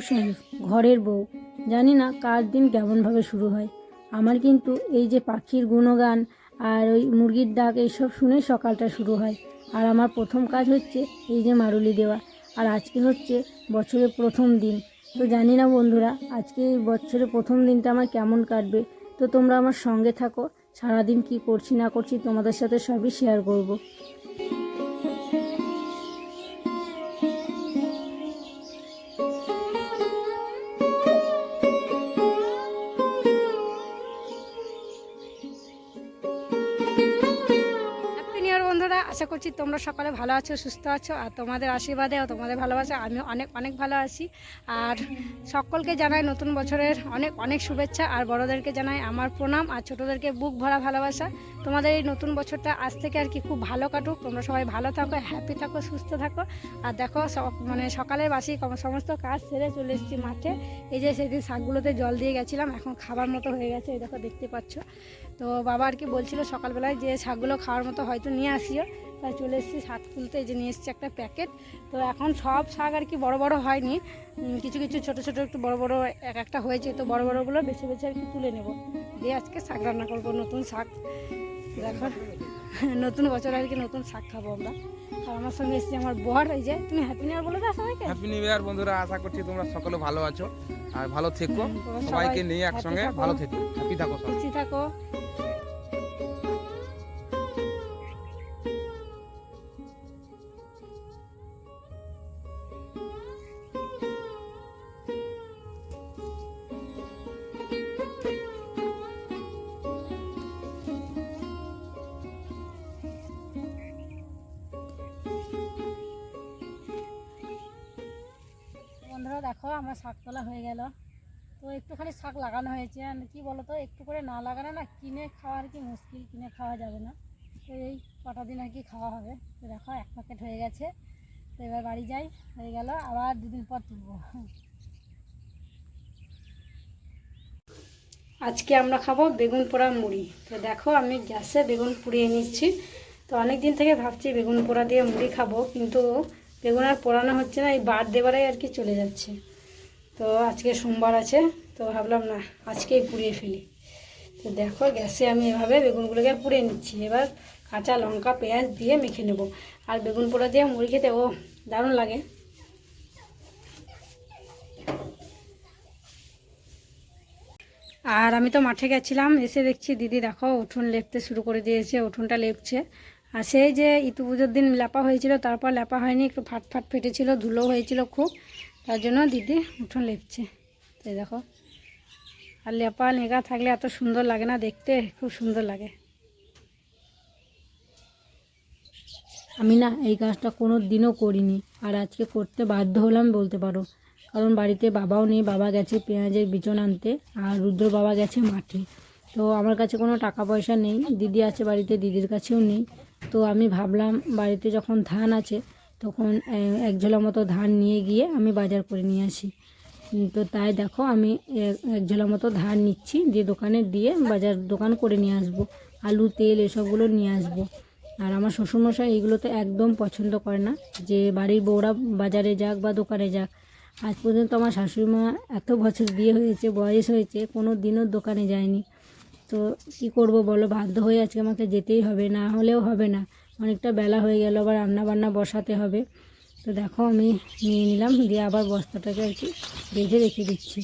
শরীফ ঘরের বউ। জানি না কার দিন কেমনভাবে শুরু হয়। আমার কিন্তু এই যে পাখির গুণগান আর ওই মুরগির ডাক, এইসব শুনে সকালটা শুরু হয়। আর আমার প্রথম কাজ হচ্ছে এই যে মারুলি দেওয়া। আর আজকে হচ্ছে বছরের প্রথম দিন। তো জানি না বন্ধুরা, আজকে এই বছরের প্রথম দিনটা আমার কেমন কাটবে। তো তোমরা আমার সঙ্গে থাকো। সারাদিন কি করছি না করছি তোমাদের সাথে সবই শেয়ার করব। আশা করছি তোমরা সকালে ভালো আছো, সুস্থ আছো, আর তোমাদের আশীর্বাদে তোমাদের ভালোবাসা। আমি অনেক অনেক ভালো আছি। আর সকলকে জানাই নতুন বছরের অনেক অনেক শুভেচ্ছা। আর বড়োদেরকে জানাই আমার প্রণাম, আর ছোটোদেরকে বুক ভরা ভালোবাসা। তোমাদের এই নতুন বছরটা আজ থেকে আর কি খুব ভালো কাটুক। তোমরা সবাই ভালো থাকো হ্যাপি থাকো, সুস্থ থাকো। আর দেখো মানে সকালের বাসি সমস্ত কাজ সেরে চলে এসেছি মাঠে। এই যে সেদিন শাকগুলোতে জল দিয়ে গেছিলাম, এখন খাবার মতো হয়ে গেছে, এই দেখো দেখতে পাচ্ছ। তো বাবা আর কি বলছিল সকালবেলায় যে শাকগুলো খাওয়ার মতো হয়তো নিয়ে আসিও। তাই চলে এসেছি শাক তুলতে এই যে নিয়ে এসেছি একটা প্যাকেট। তো এখন সব শাক আর কি বড় বড় হয়নি। কিছু কিছু ছোট ছোট একটু বড় বড় এক একটা হয়েছে তো বড় বড়গুলো বেছে বেছে আর কি তুলে নেব। দিয়ে আজকে শাক রান্না করব নতুন শাক। দেখো নতুন বছর আর কি নতুন শাক খাব আমরা। আর আমার সঙ্গে এসেছি আমার বর এই যে তুমি হ্যাপি নিউ ইয়ার বলে দাও সবাইকে। হ্যাপি নিউ ইয়ার বন্ধুরা আশা করছি তোমরা সকলে ভালো আছো। আর ভালো থেকো সবাইকে নিয়ে একসঙ্গে ভালো থেকো। হ্যাপি থাকো খুশি থাকো। বন্ধুরা দেখো আমার শাক তোলা হয়ে গেল। তো একটুখানি শাক লাগানো হয়েছে। কি বলো তো একটু করে না লাগানো না কিনে খাওয়া আর কি মুশকিল, কিনে খাওয়া যাবে না। তো এই কটা দিন আর কি খাওয়া হবে। তো দেখো, এক প্যাকেট হয়ে গেছে। তো এবার বাড়ি যাই, হয়ে গেল, আবার দুদিন পর তুলবো। আজকে আমরা খাব বেগুন পোড়া মুড়ি। তো দেখো, আমি গ্যাসে বেগুন পুড়িয়ে নিচ্ছি। তো অনেক দিন থেকে ভাবছি বেগুন পোড়া দিয়ে মুড়ি খাব, কিন্তু বেগুন আর পোড়ানো হচ্ছে না, এই বার দেবারাই আর কি চলে যাচ্ছে। তো আজকে সোমবার আছে, তো ভাবলাম না, আজকেই পুড়িয়ে ফেলি। তো দেখো গ্যাসে আমি এভাবে বেগুনগুলোকে পুড়িয়ে নিচ্ছি, এবার কাঁচা লঙ্কা, পেঁয়াজ দিয়ে মেখে নেব। আর বেগুন পোড়া দিয়ে মুড়ি খেতে, ও দারুণ লাগে। আর আমি তো মাঠে গেছিলাম, এসে দেখছি দিদি দেখো উঠোন লেপতে শুরু করে দিয়েছে, উঠোনটা লেপছে। আর সেই যে ইতু পুজোর দিন লেপা হয়েছিল, তারপর লেপা হয়নি, একটু ফাট ফাট ফেটেছিল, ধুলো হয়েছিল খুব, তার জন্য দিদি উঠোন লেপছে। তো এই দেখো, আর লেপা নেগা থাকলে এত সুন্দর লাগে না, দেখতে খুব সুন্দর লাগে। আমি না এই কাজটা কোনো দিনও করিনি, আর আজকে করতে বাধ্য হলাম বলতে পারো। কারণ বাড়িতে বাবাও নেই, বাবা গেছে পেঁয়াজের বিচন আনতে, আর রুদ্র বাবা গেছে মাঠে। তো আমার কাছে কোনো টাকা পয়সা নেই, দিদি আছে বাড়িতে, দিদির কাছেও নেই। তো আমি ভাবলাম বাড়িতে যখন ধান আছে, তখন এক ঝোলা মতো ধান নিয়ে গিয়ে আমি বাজার করে নিয়ে আসি। তো তাই দেখো আমি এক ঝোলা মতো ধান নিচ্ছি, দিয়ে দোকানে দিয়ে বাজার দোকান করে নিয়ে আসব। আলু, তেল এসবগুলো নিয়ে আসব। আর আমার শ্বশুরমশাই এইগুলো তো একদম পছন্দ করে না, যে বাড়ির বউরা বাজারে যাক বা দোকানে যাক। আজ পর্যন্ত আমার শাশুড়ি মা এত বছর বিয়ে হয়েছে, বয়স হয়েছে, কোনো দিনও দোকানে যায়নি। তো কি করব বলো? বাধ্য হয়ে আজকে আমাকে যেতেই হবে, না হলেও হবে না। অনেকটা বেলা হয়ে গেল, আবার রান্না বান্না বসাতে হবে। তো দেখো আমি নিয়ে নিলাম, দিয়ে আবার বস্তাটাকে আর কি বেঁধে রেখে দিচ্ছি।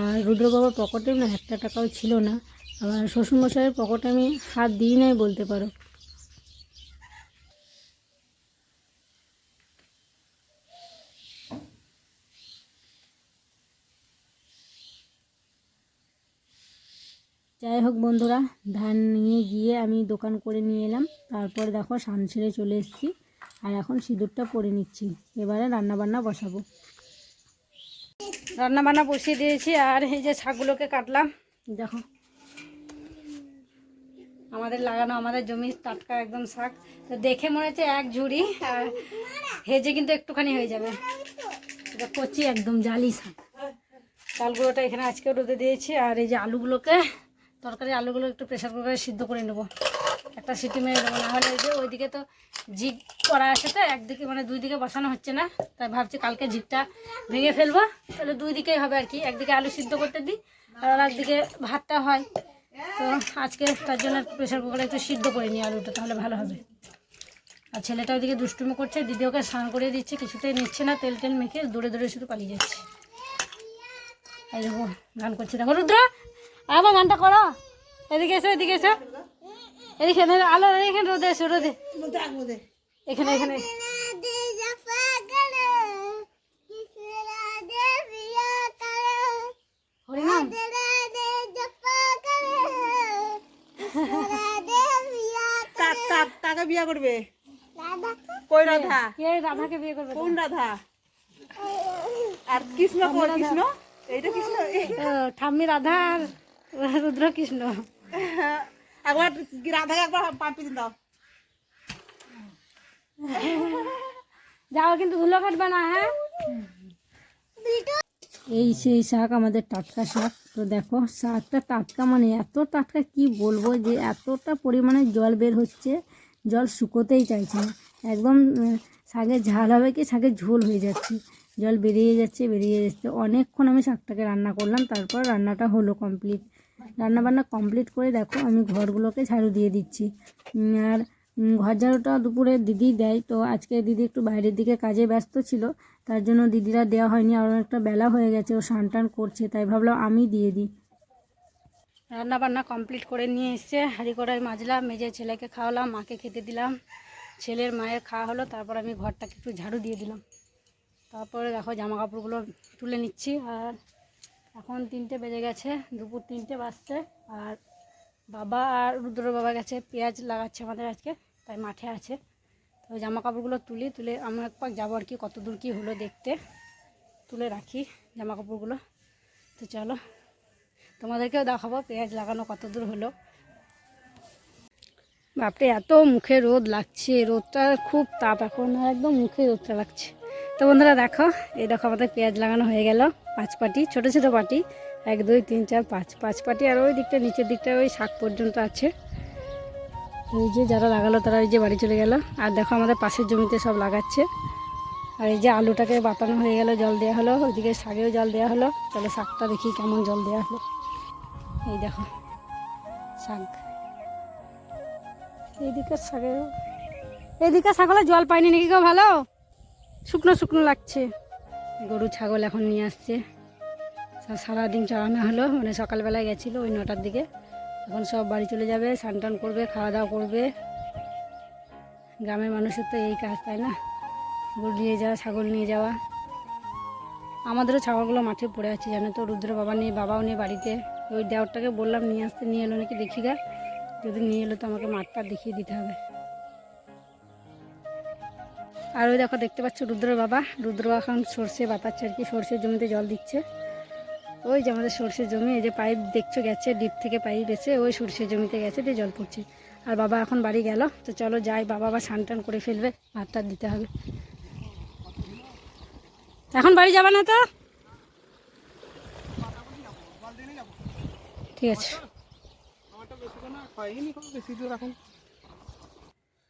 আর রুদ্র বাবার পকেটে না একটা টাকাও ছিল না। আবার শ্বশুরমশাইয়ের পকেটে আমি হাত দিই নাই বলতে পারো। যাই হোক বন্ধুরা, ধান নিয়ে গিয়ে আমি দোকান করে নিয়ে এলাম। তারপর দেখো সান ছেড়ে চলে এসেছি আর এখন সিঁদুরটা পরে নিচ্ছি। এবারে রান্না বান্না বসাবো। রান্না বান্না বসিয়ে দিয়েছি আর এই যে শাকগুলোকে কাটলাম। দেখো, আমাদের লাগানো আমাদের জমি টাটকা একদম শাক। তো দেখে মনে হচ্ছে এক ঝুড়ি, আর হেজে কিন্তু একটুখানি হয়ে যাবে। এটা কচি একদম জালি শাক। চালগুলোটা এখানে আজকে রোদে দিয়েছি, আর এই যে আলুগুলোকে তরকারি আলুগুলো একটু প্রেশার কুকারে সিদ্ধ করে নেব। একটা সিটি মেরে দেবো নাহলে যে ওইদিকে তো জিগ করা আছে তো, একদিকে মানে দুই দিকে বসানো হচ্ছে না, তাই ভাবছি কালকে জিগটা ভেঙে ফেলব। তাহলে দুই দিকেই হবে আর কি, একদিকে আলু সিদ্ধ করতে দিই, আর একদিকে ভাতটা হয়। তো আজকে তার জন্য প্রেশার কুকারে একটু সিদ্ধ করে নিই আলুটা, তাহলে ভালো হবে। আর ছেলেটা ওদিকে দুষ্টুমি করছে, দিদি ওকে স্নান করে দিচ্ছে, কিছুতেই নিচ্ছে না, তেল টেল মেখে দূরে দূরে শুধু পালিয়ে যাচ্ছে। এই দেখো গান করছে। দেখো রুদ্র আবার গানটা করো। এদিকে এসো এদিকে এসো। এদিকে এখানে আলো এখানে রোদে এসো রোদে। এখানে এখানে। হরিনাম। কাকে বিয়া করবে? কই রাধা? কে রাধাকে বিয়ে করবে? কোন রাধা? আর কৃষ্ণ কোন কৃষ্ণ? এইটা কৃষ্ণ? ঠাম্মি রাধা আর রুদ্র কৃষ্ণ একবার রাধাকে একবার দিন দাও। যাও কিন্তু ধুলো কাটবে না হ্যাঁ? এই সেই শাক আমাদের টাটকা শাক। তো দেখো শাকটা টাটকা মানে এত টাটকা কি বলব যে এতটা পরিমাণে জল বের হচ্ছে জল শুকোতেই চাইছে না। একদম শাকের ঝাল হবে কি শাকের ঝোল হয়ে যাচ্ছে। জল বেরিয়ে যাচ্ছে বেরিয়ে যাচ্ছে। অনেকক্ষণ আমি শাকটাকে রান্না করলাম তারপর রান্নাটা হলো কমপ্লিট রান্না বান্না কমপ্লিট করে দেখো, আমি ঘরগুলোকে ঝাড়ু দিয়ে দিচ্ছি। আর ঘর ঝাড়ুটা দুপুরে দিদি দেয়, তো আজকে দিদি একটু বাইরের দিকে কাজে ব্যস্ত ছিল, তার জন্য দিদিরা দেওয়া হয়নি আর অনেকটা বেলা হয়ে গেছে, ও স্নান টান করছে, তাই ভাবলাম আমি দিয়ে দিই। রান্না বান্না কমপ্লিট করে নিয়ে এসছে, হাঁড়ি কড়াই মাজলাম মেজে ছেলেকে খাওয়ালাম, মাকে খেতে দিলাম, ছেলের মায়ের খাওয়া হলো, তারপর আমি ঘরটাকে একটু ঝাড়ু দিয়ে দিলাম। তারপরে দেখো জামা কাপড়গুলো তুলে নিচ্ছি, আর এখন তিনটে বেজে গেছে, দুপুর তিনটে বাজছে, আর বাবা আর রুদ্র বাবা গেছে পেঁয়াজ লাগাচ্ছে আমাদের আজকে, তাই মাঠে আছে। তো জামা কাপড়গুলো তুলি, তুলে আমরা একবার যাব আর কি কত দূর কী হলো দেখতে। তুলে রাখি জামা কাপড়গুলো তো চলো, তোমাদেরকেও দেখাবো পেঁয়াজ লাগানো কত দূর হলো। বাপরে, এত মুখে রোদ লাগছে, রোদটা খুব তাপ, এখন একদম মুখে রোদটা লাগছে। তো বন্ধুরা দেখো, এই দেখো আমাদের পেঁয়াজ লাগানো হয়ে গেল, পাঁচ পাটি, ছোট ছোট পাটি, এক, দুই, তিন, চার, পাঁচ। পাঁচ পাটি আর ওই দিকটা, নিচের দিকটা ওই শাক পর্যন্ত আছে। এই যে যারা লাগালো তারা ওই যে বাড়ি চলে গেল। আর দেখো আমাদের পাশের জমিতে সব লাগাচ্ছে। আর এই যে আলুটাকে বাতানো হয়ে গেল, জল দেওয়া হলো, ওইদিকে শাকেও জল দেওয়া হলো। তাহলে শাকটা দেখি কেমন জল দেওয়া হলো। এই দেখো, শাক। এইদিকে শাকে এইদিকে ছাগলে জল পাইনি নাকি গো ভালো? শুকনো শুকনো লাগছে। গরু, ছাগল এখন নিয়ে আসছে। সব সারাদিন চড়ানো হলো মানে সকালবেলায় গেছিল ওই নটার দিকে। এখন সব বাড়ি চলে যাবে স্নান করবে খাওয়া দাওয়া করবে। গ্রামের মানুষের তো এই কাজ, তাই না? গরু নিয়ে যাওয়া, ছাগল নিয়ে যাওয়া। আমাদেরও ছাগলগুলো মাঠে পড়ে আছে, জানো তো? রুদ্র বাবা নেই, বাবাও নেই বাড়িতে। ওই দেওয়ারটাকে বললাম, নিয়ে আসতে, নিয়ে এলো নাকি, দেখি গা। যদি নিয়ে এলো তো আমাকে মাঠটা দেখিয়ে দিতে হবে। আর ওই দেখো, দেখতে পাচ্ছ রুদ্র বাবা। রুদ্র এখন সর্ষে বাতাচ্ছে আর কি, সর্ষের জমিতে জল দিচ্ছে। ওই যে আমাদের সর্ষের জমি, এই যে পাইপ দেখছ গেছে, ডিপ থেকে পাইপ এসে ওই সর্ষের জমিতে গেছে, দিয়ে জল পড়ছে। আর বাবা এখন বাড়ি গেল, তো চলো যাই, বাবা আবার স্নান টান করে ফেলবে ভাত টাত দিতে হবে। এখন বাড়ি যাবে না তো? ঠিক আছে হয়নি কোনো বেশি দূর এখন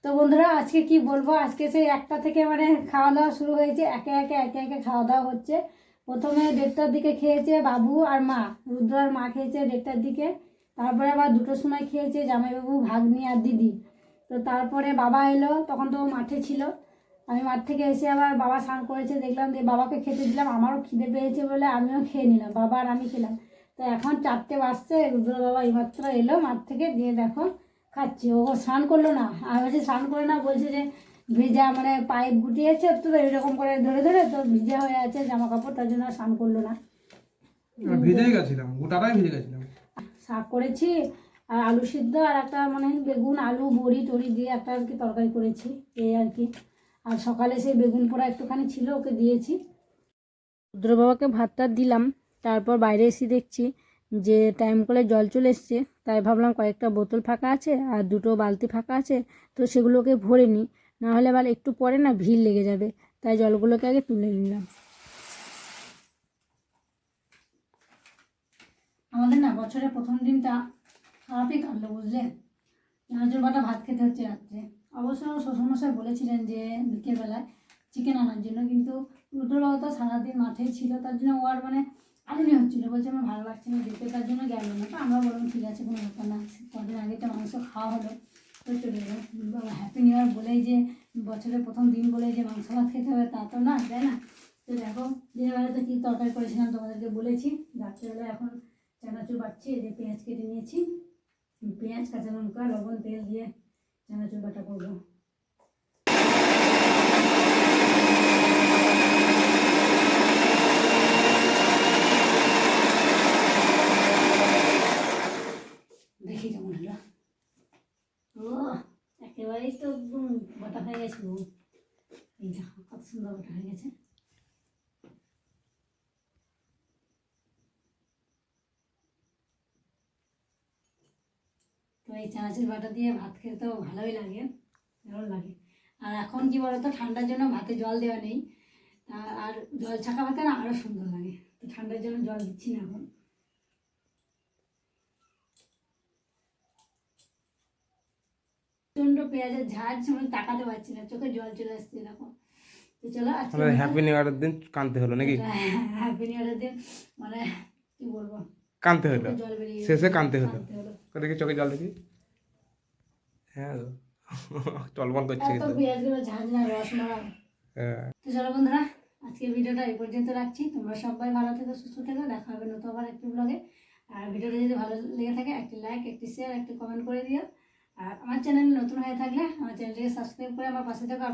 তো বন্ধুরা, আজকে কি বলব? আজকে সেই একটা থেকে মানে খাওয়া দাওয়া শুরু হয়েছে। একে একে একে একে খাওয়া দাওয়া হচ্ছে। প্রথমে দেড়টার দিকে খেয়েছে বাবু আর মা। রুদ্র আর মা খেয়েছে দেড়টার দিকে। তারপরে আবার দুটোর সময় খেয়েছে জামাইবাবু, ভাগ্নি আর দিদি। তো তারপরে বাবা এলো, তখন তো মাঠে ছিল। আমি মাঠ থেকে এসে আবার বাবা স্নান করেছে, দেখলাম যে বাবাকে খেতে দিলাম, আমারও খিদে পেয়েছে বলে আমিও খেয়ে নিলাম, বাবা আর আমি খেলাম। তো এখন চারটে বাজছে, রুদ্র বাবা এইমাত্র এলো মাঠ থেকে দিয়ে দেখো খাচ্ছে ও স্নান করল না। আর বলছি স্নান করে না বলছে যে ভেজা মানে পাইপ গুটিয়েছে তো এরকম করে ধরে ধরে তো ভিজা হয়ে আছে জামা কাপড় তার জন্য স্নান করল না। ভিজেই গেছিলাম গোটাটাই ভিজে গেছিলাম। শাক করেছি আর আলু সিদ্ধ আর একটা মানে বেগুন আলু বড়ি টড়ি দিয়ে একটা আর কি তরকারি করেছি এই আর কি। আর সকালে সেই বেগুন পোড়া একটুখানি ছিল ওকে দিয়েছি। রুদ্র বাবাকে ভাতটা দিলাম তারপর বাইরে এসে দেখছি যে টাইম কলে জল চলে এসছে, তাই ভাবলাম কয়েকটা বোতল ফাঁকা আছে আর দুটো বালতি ফাঁকা আছে, তো সেগুলোকে ভরে নিই। নাহলে আবার একটু পরে না ভিড় লেগে যাবে, তাই জলগুলোকে আগে তুলে নিলাম। আমাদের না বছরের প্রথম দিনটা খারাপই কাটলো, বুঝলে? চানাচুর বাটা ভাত খেতে হচ্ছে রাত্রে। অবশ্য শ্বশুরমশাই বলেছিলেন যে বিকেলবেলায় চিকেন আনার জন্য, কিন্তু রুদ্রবাবু তো সারাদিন মাঠেই ছিল, তার জন্য ও আর মানে আলুনি হচ্ছিল বলছে আমার ভালো লাগছে না যেতে তার জন্য গেল না। তো আমরা বললাম, ঠিক আছে, কোনো ব্যাপার না, কদিন আগে তো মাংস খাওয়া হলো। তো চলে গেলো। হ্যাপি নিউ ইয়ার বলেই যে, বছরের প্রথম দিন বলেই যে মাংস ভাত খেতে হবে, তা তো না, তাই না? তো দেখো, দিনের বেলাতে কী তরকারি করেছিলাম তোমাদেরকে বলেছি। রাত্রেবেলা এখন চানাচুর বাটছি, এই যে পেঁয়াজ কেটে নিয়েছি। পেঁয়াজ কাঁচা লঙ্কা লবণ, তেল দিয়ে চানাচুর বাটা করব দেখি কেমন হলো ও তো বাটা হয়ে গেছে এই দেখো কত সুন্দর বাটা হয়ে গেছে। তো এই চানাচুর বাটা দিয়ে ভাত খেতে তো ভালোই লাগে ভালো লাগে। আর এখন কি বলতো, ঠান্ডার জন্য ভাতে জল দেওয়া নেই। আর- আর জল ছাকা ভাতে না আরও সুন্দর লাগে। তো ঠান্ডার জন্য জল দিচ্ছি না এখন। প্রচণ্ড পেঁয়াজের ঝাঁজ আমি তাকাতে পারছি না চোখে জল চলে আসছে এরকম। তো চলো আজকে হ্যাপি নিউ ইয়ারের দিন কানতে হলো নাকি? হ্যাপি নিউ ইয়ারের দিন মানে কি বলব? কানতে হলো। শেষে কানতে হলো। কাঁদতে হলো। দেখি চোখে জল দেখি। হ্যাঁ গো। টলমল করছে এত পেঁয়াজগুলো ঝাঁঝ না রস মারা হ্যাঁ। তো চলো বন্ধুরা আজকে ভিডিওটা এই পর্যন্ত রাখছি। তোমরা সবাই ভালো থেকো সুস্থ থেকো দেখা হবে নতুন আবার একটি ব্লগে আর ভিডিওটা যদি ভালো লেগে থাকে একটি লাইক একটি শেয়ার একটি কমেন্ট করে দিও। আর আমার চ্যানেল নতুন হয়ে থাকলে আমার চ্যানেলটিকে সাবস্ক্রাইব করে আমার পাশে থাকো আর